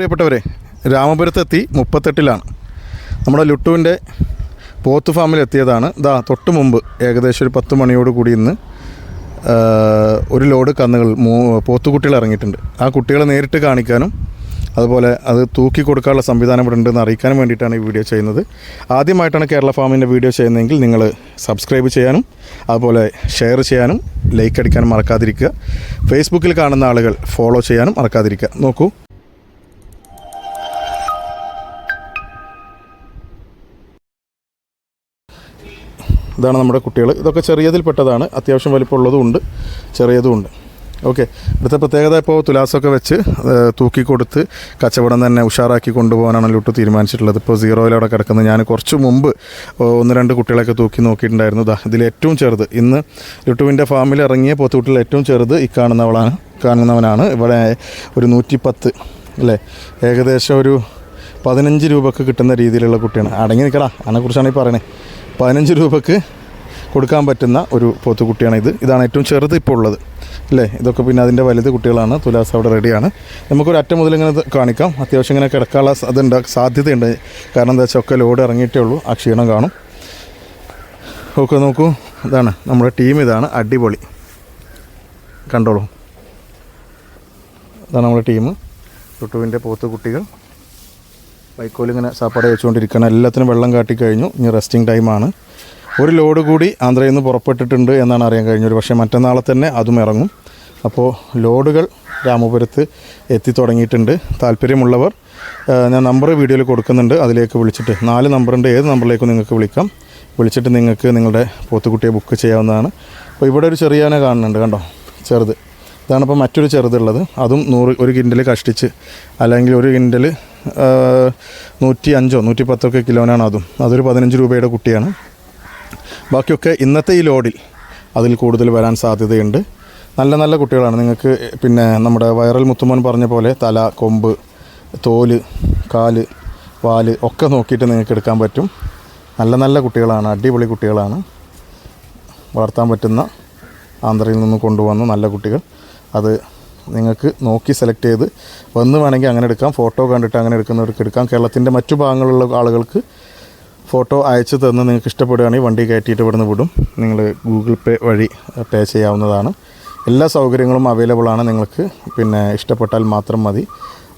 പ്രിയപ്പെട്ടവരെ രാമപുരത്തെത്തി മുപ്പത്തെട്ടിലാണ്. നമ്മുടെ ലുട്ടുവിന്റെ പോത്ത് ഫാമിൽ എത്തിയതാണ്. ഇതാ തൊട്ട് മുമ്പ് ഏകദേശം ഒരു പത്ത് മണിയോട് കൂടി ഇന്ന് ഒരു ലോഡ് കന്നുകൾ മൂ പോത്തുകുട്ടികൾ ഇറങ്ങിയിട്ടുണ്ട്. ആ കുട്ടികളെ നേരിട്ട് കാണിക്കാനും അതുപോലെ അത് തൂക്കി കൊടുക്കാനുള്ള സംവിധാനം ഇവിടെ ഉണ്ടെന്ന് അറിയിക്കാനും വേണ്ടിയിട്ടാണ് ഈ വീഡിയോ ചെയ്യുന്നത്. ആദ്യമായിട്ടാണ് കേരള ഫാമിന്റെ വീഡിയോ ചെയ്യുന്നതെങ്കിൽ നിങ്ങൾ സബ്സ്ക്രൈബ് ചെയ്യാനും അതുപോലെ ഷെയർ ചെയ്യാനും ലൈക്ക് അടിക്കാനും മറക്കാതിരിക്കുക. ഫേസ്ബുക്കിൽ കാണുന്ന ആളുകൾ ഫോളോ ചെയ്യാനും മറക്കാതിരിക്കുക. നോക്കൂ. ഇതാണ് നമ്മുടെ കുട്ടികൾ. ഇതൊക്കെ ചെറിയതിൽപ്പെട്ടതാണ്. അത്യാവശ്യം വലിപ്പമുള്ളതും ഉണ്ട് ചെറിയതും ഉണ്ട് ഓക്കെ. ഇവിടുത്തെ പ്രത്യേകത ഇപ്പോൾ തുലാസൊക്കെ വെച്ച് തൂക്കിക്കൊടുത്ത് തൂക്കി കൊടുത്ത് കച്ചവടം തന്നെ ഉഷാറാക്കി കൊണ്ടുപോകാനാണ് ലൂട്ട് തീരുമാനിച്ചിട്ടുള്ളത്. ഇപ്പോൾ സീറോയിലവിടെ കിടക്കുന്നത് ഞാൻ കുറച്ച് മുമ്പ് ഒന്ന് രണ്ട് കുട്ടികളൊക്കെ തൂക്കി നോക്കിയിട്ടുണ്ടായിരുന്നു. ഇതിൽ ഏറ്റവും ചെറുത്. ഇന്ന് ലുട്ടുവിന്റെ ഫാമിൽ ഇറങ്ങിയ പോത്തുകുട്ടികൾ ഏറ്റവും ചെറുത് ഈ കാണുന്നവളാണ് കാണുന്നവനാണ്. ഇവിടെ ഒരു നൂറ്റിപ്പത്ത് അല്ലേ? ഏകദേശം ഒരു പതിനഞ്ച് രൂപക്ക് കിട്ടുന്ന രീതിയിലുള്ള കുട്ടിയാണ്. അടങ്ങി നിൽക്കടാ. അതിനെക്കുറിച്ചാണ് ഈ പറയണേ. പതിനഞ്ച് രൂപക്ക് കൊടുക്കാൻ പറ്റുന്ന ഒരു പോത്തുകുട്ടിയാണ് ഇത്. ഇതാണ് ഏറ്റവും ചെറുത് ഇപ്പോൾ ഉള്ളത്. അല്ലേ? ഇതൊക്കെ പിന്നെ അതിന്റെ വലുത് കുട്ടികളാണ്. തുലാസ് അവിടെ റെഡിയാണ്. നമുക്കൊരു അറ്റം മുതൽ ഇങ്ങനെ കാണിക്കാം. അത്യാവശ്യം ഇങ്ങനെ കിടക്കാനുള്ള അതുണ്ട് സാധ്യതയുണ്ട്. കാരണം എന്താ വെച്ചാൽ ഒക്കെ ലോഡ് ഇറങ്ങിയിട്ടേ ഉള്ളൂ. ആ ക്ഷീണം കാണും. ഓക്കെ നോക്കൂ. ഇതാണ് നമ്മുടെ ടീം. ഇതാണ് അടിപൊളി. കണ്ടോളൂ. ഇതാണ് നമ്മുടെ ടീം. ടുട്ടുവിന്റെ പോത്ത് കുട്ടികൾ. വൈക്കോലിങ്ങനെ സാപ്പാട് വെച്ചുകൊണ്ടിരിക്കണം എല്ലാത്തിനും വെള്ളം കാട്ടി കഴിഞ്ഞു. ഇനി റെസ്റ്റിംഗ് ടൈമാണ് ഒരു ലോഡ് കൂടി ആന്ധ്രയിൽ നിന്ന് പുറപ്പെട്ടിട്ടുണ്ട് എന്നാണ് അറിയാൻ കഴിഞ്ഞത്. പക്ഷേ മറ്റന്നാളെ തന്നെ അതും ഇറങ്ങും. അപ്പോൾ ലോഡുകൾ രാമപുരത്ത് എത്തി തുടങ്ങിയിട്ടുണ്ട്. താല്പര്യമുള്ളവർ ഞാൻ നമ്പർ വീഡിയോയിൽ കൊടുക്കുന്നുണ്ട്. അതിലേക്ക് വിളിച്ചിട്ട് നാല് നമ്പറുണ്ട് ഏത് നമ്പറിലേക്കും നിങ്ങൾക്ക് വിളിക്കാം. വിളിച്ചിട്ട് നിങ്ങൾക്ക് നിങ്ങളുടെ പോത്തുകുട്ടിയെ ബുക്ക് ചെയ്യാവുന്നതാണ്. അപ്പോൾ ഇവിടെ ഒരു ചെറിയാനെ കാണുന്നുണ്ട് കണ്ടോ? ചെറുത്. ഇതാണ് ഇപ്പോൾ മറ്റൊരു ചെറുതുള്ളത്. അതും നൂറ് ഒരു കിൻഡൽ കഷ്ടിച്ച് അല്ലെങ്കിൽ ഒരു കിൻഡൽ നൂറ്റി അഞ്ചോ നൂറ്റി പത്തൊക്കെ കിലോനാണ് അതും. അതൊരു പതിനഞ്ച് രൂപയുടെ കുട്ടിയാണ്. ബാക്കിയൊക്കെ ഇന്നത്തെ ഈ ലോഡിൽ അതിൽ കൂടുതൽ വരാൻ സാധ്യതയുണ്ട്. നല്ല നല്ല കുട്ടികളാണ്. നിങ്ങൾക്ക് പിന്നെ നമ്മുടെ വൈറൽ മുത്തുമോൻ പറഞ്ഞ പോലെ തല കൊമ്പ് തോൽ കാൽ വാൽ ഒക്കെ നോക്കിയിട്ട് നിങ്ങൾക്ക് എടുക്കാൻ പറ്റും. നല്ല നല്ല കുട്ടികളാണ്. അടിപൊളി കുട്ടികളാണ്. വളർത്താൻ പറ്റുന്ന ആന്ധ്രയിൽ നിന്ന് കൊണ്ടുവന്ന നല്ല കുട്ടികൾ. അത് നിങ്ങൾക്ക് നോക്കി സെലക്ട് ചെയ്ത് വന്ന് വേണമെങ്കിൽ അങ്ങനെ എടുക്കാം. ഫോട്ടോ കണ്ടിട്ട് അങ്ങനെ എടുക്കുന്നവർക്ക് എടുക്കാം. കേരളത്തിന്റെ മറ്റു ഭാഗങ്ങളിലുള്ള ആളുകൾക്ക് ഫോട്ടോ അയച്ചു തന്ന് നിങ്ങൾക്ക് ഇഷ്ടപ്പെടുകയാണെങ്കിൽ വണ്ടി കയറ്റിയിട്ട് ഇവിടുന്ന് വിടും. നിങ്ങൾ ഗൂഗിൾ പേ വഴി പേ ചെയ്യാവുന്നതാണ്. എല്ലാ സൗകര്യങ്ങളും അവൈലബിൾ ആണ് നിങ്ങൾക്ക്. പിന്നെ ഇഷ്ടപ്പെട്ടാൽ മാത്രം മതി.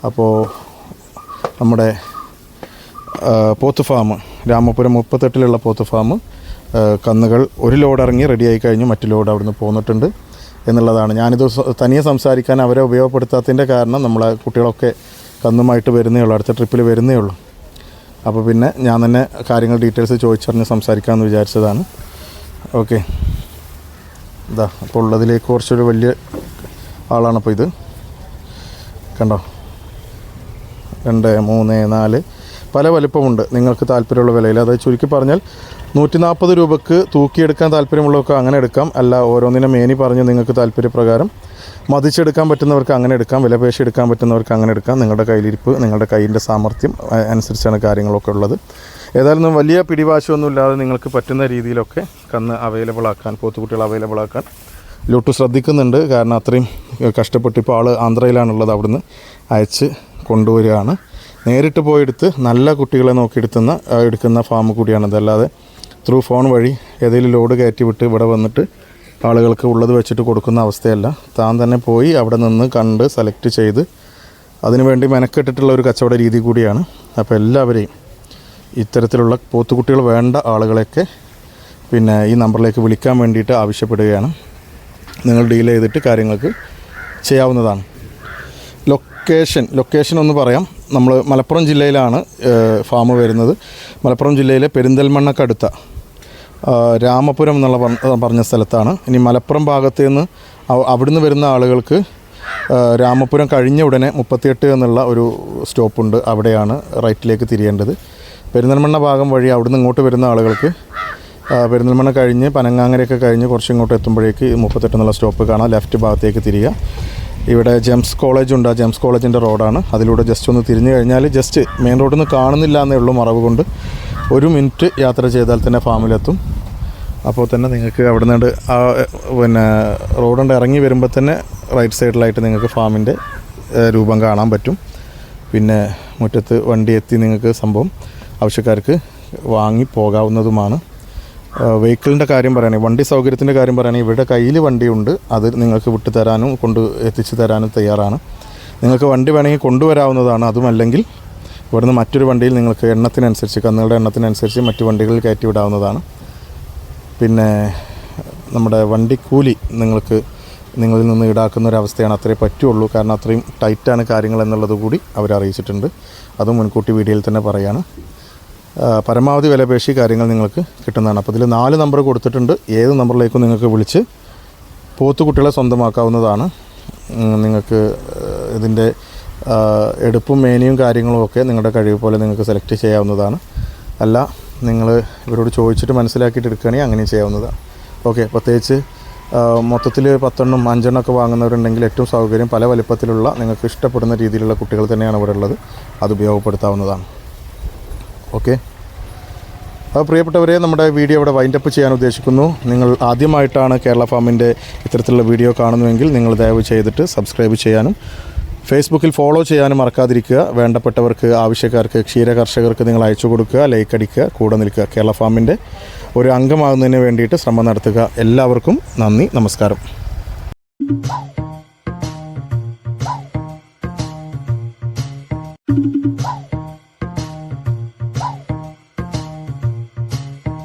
അപ്പോൾ നമ്മുടെ പോത്ത് ഫാം രാമപുരം മുപ്പത്തെട്ടിലുള്ള പോത്ത് ഫാം കന്നുകൾ ഒരു ലോഡ് ഇറങ്ങി റെഡിയായി കഴിഞ്ഞു. മറ്റു ലോഡ് അവിടുന്ന് പോന്നിട്ടുണ്ട്. എന്നുള്ളതാണ്. ഞാനിത് തനിയെ സംസാരിക്കാൻ അവരെ ഉപയോഗപ്പെടുത്താത്തതിന്റെ കാരണം നമ്മളെ കുട്ടികളൊക്കെ കന്നുമായിട്ട് വരുന്നേ ഉള്ളൂ അടുത്ത ട്രിപ്പിൽ വരുന്നേ ഉള്ളൂ. അപ്പോൾ പിന്നെ ഞാൻ തന്നെ കാര്യങ്ങൾ ഡീറ്റെയിൽസ് ചോദിച്ചറിഞ്ഞ് സംസാരിക്കാമെന്ന് വിചാരിച്ചതാണ്. ഓക്കെ. ഇതാ അപ്പോൾ ഉള്ളതിലേക്ക് കുറച്ചൊരു വലിയ ആളാണപ്പോൾ ഇത്. കണ്ടോ? രണ്ട് മൂന്ന് നാല്. പല വലിപ്പമുണ്ട്. നിങ്ങൾക്ക് താല്പര്യമുള്ള വിലയിൽ. അതായത് ചുരുക്കി പറഞ്ഞാൽ നൂറ്റി നാൽപ്പത് രൂപക്ക് തൂക്കിയെടുക്കാൻ താല്പര്യമുള്ളവർക്ക് അങ്ങനെ എടുക്കാം. അല്ല ഓരോന്നിനും മേനി പറഞ്ഞ് നിങ്ങൾക്ക് താല്പര്യപ്രകാരം മതിച്ചെടുക്കാൻ പറ്റുന്നവർക്ക് അങ്ങനെ എടുക്കാം. വിലപേശി എടുക്കാൻ പറ്റുന്നവർക്ക് അങ്ങനെ എടുക്കാം. നിങ്ങളുടെ കയ്യിലിരിപ്പ് നിങ്ങളുടെ കയ്യിന്റെ സാമർഥ്യം അനുസരിച്ചാണ് കാര്യങ്ങളൊക്കെ ഉള്ളത്. ഏതായാലും വലിയ പിടിവാശമൊന്നും ഇല്ലാതെ നിങ്ങൾക്ക് പറ്റുന്ന രീതിയിലൊക്കെ കന്ന് അവൈലബിൾ ആക്കാൻ പോത്തുകുട്ടികൾ അവൈലബിൾ ആക്കാൻ ലൂട്ടു ശ്രദ്ധിക്കുന്നുണ്ട്. കാരണം അത്രയും കഷ്ടപ്പെട്ട് ഇപ്പോൾ ആൾ ആന്ധ്രയിലാണുള്ളത്. അവിടുന്ന് അയച്ച് കൊണ്ടുവരികയാണ്. നേരിട്ട് പോയി എടുത്ത് നല്ല കുട്ടികളെ നോക്കി എടുത്തുന്ന എടുക്കുന്ന ഫാം കൂടിയാണത് അല്ലാതെ ത്രൂ ഫോൺ വഴി ഏതെങ്കിലും ലോഡ് കയറ്റി വിട്ട് ഇവിടെ വന്നിട്ട് ആളുകൾക്ക് ഉള്ളത് വെച്ചിട്ട് കൊടുക്കുന്ന അവസ്ഥയല്ല. താൻ തന്നെ പോയി അവിടെ നിന്ന് കണ്ട് സെലക്ട് ചെയ്ത് അതിനുവേണ്ടി മെനക്കെട്ടിട്ടുള്ള ഒരു കച്ചവട രീതി കൂടിയാണ്. അപ്പോൾ എല്ലാവരെയും ഇത്തരത്തിലുള്ള പോത്തുകുട്ടികൾ വേണ്ട ആളുകളെയൊക്കെ പിന്നെ ഈ നമ്പറിലേക്ക് വിളിക്കാൻ വേണ്ടിയിട്ട് ആവശ്യപ്പെടുകയാണ്. നിങ്ങൾ ഡീൽ ചെയ്തിട്ട് കാര്യങ്ങൾക്ക് ചെയ്യാവുന്നതാണ്. ലൊക്കേഷൻ ലൊക്കേഷൻ ഒന്ന് പറയാം. നമ്മൾ മലപ്പുറം ജില്ലയിലാണ് ഫാം വരുന്നത്. മലപ്പുറം ജില്ലയിലെ പെരിന്തൽമണ്ണക്കടുത്ത രാമപുരം എന്നുള്ള പറഞ്ഞ- സ്ഥലത്താണ്. ഇനി മലപ്പുറം ഭാഗത്ത് നിന്ന് അവിടുന്ന് വരുന്ന ആളുകൾക്ക് രാമപുരം കഴിഞ്ഞ ഉടനെ മുപ്പത്തിയെട്ട് എന്നുള്ള ഒരു സ്റ്റോപ്പുണ്ട്. അവിടെയാണ് റൈറ്റിലേക്ക് തിരിയേണ്ടത്. പെരിന്തൽമണ്ണ ഭാഗം വഴി അവിടുന്ന് ഇങ്ങോട്ട് വരുന്ന ആളുകൾക്ക് പെരിന്തൽമണ്ണ കഴിഞ്ഞ് പനങ്ങാങ്ങരയൊക്കെ കഴിഞ്ഞ് കുറച്ച് ഇങ്ങോട്ട് എത്തുമ്പോഴേക്ക് മുപ്പത്തെട്ട് എന്നുള്ള സ്റ്റോപ്പ് കാണാം. ലെഫ്റ്റ് ഭാഗത്തേക്ക് തിരിയുക. ഇവിടെ ജെംസ് കോളേജ് ഉണ്ട്. ആ ജെംസ് കോളേജിന്റെ റോഡാണ്. അതിലൂടെ ജസ്റ്റ് ഒന്ന് തിരിഞ്ഞു കഴിഞ്ഞാൽ ജസ്റ്റ് മെയിൻ റോഡിൽ നിന്ന് കാണുന്നില്ല എന്നേ ഉള്ളൂ മറവ് കൊണ്ട്. ഒരു മിനിറ്റ് യാത്ര ചെയ്താൽ തന്നെ ഫാമിലെത്തും അപ്പോൾ തന്നെ നിങ്ങൾക്ക് അവിടെ നിന്ന് ആ പിന്നെ റോഡുണ്ട് ഇറങ്ങി വരുമ്പോൾ തന്നെ റൈറ്റ് സൈഡിലായിട്ട് നിങ്ങൾക്ക് ഫാമിന്റെ രൂപം കാണാൻ പറ്റും. പിന്നെ മുറ്റത്ത് വണ്ടി എത്തി നിങ്ങൾക്ക് സംഭവം ആവശ്യക്കാർക്ക് വാങ്ങി പോകാവുന്നതുമാണ്. വെഹിക്കിളിന്റെ കാര്യം പറയുകയാണെങ്കിൽ വണ്ടി സൗകര്യത്തിന്റെ കാര്യം പറയുകയാണെങ്കിൽ ഇവരുടെ കയ്യിൽ വണ്ടിയുണ്ട്. അത് നിങ്ങൾക്ക് വിട്ടു തരാനും കൊണ്ട് എത്തിച്ചു തരാനും തയ്യാറാണ്. നിങ്ങൾക്ക് വണ്ടി വേണമെങ്കിൽ കൊണ്ടുവരാവുന്നതാണ്. അതുമല്ലെങ്കിൽ ഇവിടുന്ന് മറ്റൊരു വണ്ടിയിൽ നിങ്ങൾക്ക് എണ്ണത്തിനനുസരിച്ച് കന്നുകളുടെ എണ്ണത്തിനനുസരിച്ച് മറ്റു വണ്ടികളിൽ കയറ്റി വിടാവുന്നതാണ്. പിന്നെ നമ്മുടെ വണ്ടി കൂലി നിങ്ങൾക്ക് നിങ്ങളിൽ നിന്ന് ഈടാക്കുന്ന ഒരു അവസ്ഥയാണ് അത്രേ പറ്റുള്ളൂ. കാരണം അത്രയും ടൈറ്റാണ് കാര്യങ്ങൾ എന്നുള്ളത് കൂടി അവർ അറിയിച്ചിട്ടുണ്ട് അത് മുൻകൂട്ടി വീഡിയോയിൽ തന്നെ പറയാണ്. ആ, പരമാവധി വിലപേശി കാര്യങ്ങൾ നിങ്ങൾക്ക് കിട്ടുന്നതാണ്. അപ്പോൾ ഇതിൽ നാല് നമ്പർ കൊടുത്തിട്ടുണ്ട്. ഏത് നമ്പറിലേക്കും നിങ്ങൾക്ക് വിളിച്ച് പോത്തുകുട്ടികളെ സ്വന്തമാക്കാവുന്നതാണ്. നിങ്ങൾക്ക് ഇതിന്റെ എടുപ്പും മേനിയും കാര്യങ്ങളും ഒക്കെ നിങ്ങളുടെ കഴിവ് പോലെ നിങ്ങൾക്ക് സെലക്ട് ചെയ്യാവുന്നതാണ്. അല്ല നിങ്ങൾ ഇവരോട് ചോദിച്ചിട്ട് മനസ്സിലാക്കിയിട്ട് എടുക്കുകയാണെങ്കിൽ അങ്ങനെയും ചെയ്യാവുന്നതാണ്. ഓക്കെ പ്രത്യേകിച്ച് മൊത്തത്തിൽ പത്തെണ്ണം അഞ്ചെണ്ണം ഒക്കെ വാങ്ങുന്നവരുണ്ടെങ്കിൽ ഏറ്റവും സൗകര്യം പല വലിപ്പത്തിലുള്ള നിങ്ങൾക്ക് ഇഷ്ടപ്പെടുന്ന രീതിയിലുള്ള കുട്ടികൾ തന്നെയാണ് ഇവിടെ ഉള്ളത്. അത് ഉപയോഗപ്പെടുത്താവുന്നതാണ്. ഓക്കെ. അപ്പോൾ പ്രിയപ്പെട്ടവരെ നമ്മുടെ വീഡിയോ ഇവിടെ വൈൻഡപ്പ് ചെയ്യാൻ ഉദ്ദേശിക്കുന്നു. നിങ്ങൾ ആദ്യമായിട്ടാണ് കേരള ഫാമിന്റെ ഇത്തരത്തിലുള്ള വീഡിയോ കാണുന്നുവെങ്കിൽ നിങ്ങൾ ദയവ് ചെയ്തിട്ട് സബ്സ്ക്രൈബ് ചെയ്യാനും ഫേസ്ബുക്കിൽ ഫോളോ ചെയ്യാനും മറക്കാതിരിക്കുക. വേണ്ടപ്പെട്ടവർക്ക് ആവശ്യക്കാർക്ക് ക്ഷീര കർഷകർക്ക് നിങ്ങൾ അയച്ചു കൊടുക്കുക ലൈക്ക് അടിക്കുക കൂടെ നിൽക്കുക. കേരള ഫാമിന്റെ ഒരു അംഗമാകുന്നതിന് വേണ്ടിയിട്ട് ശ്രമം നടത്തുക. എല്ലാവർക്കും നന്ദി നമസ്കാരം.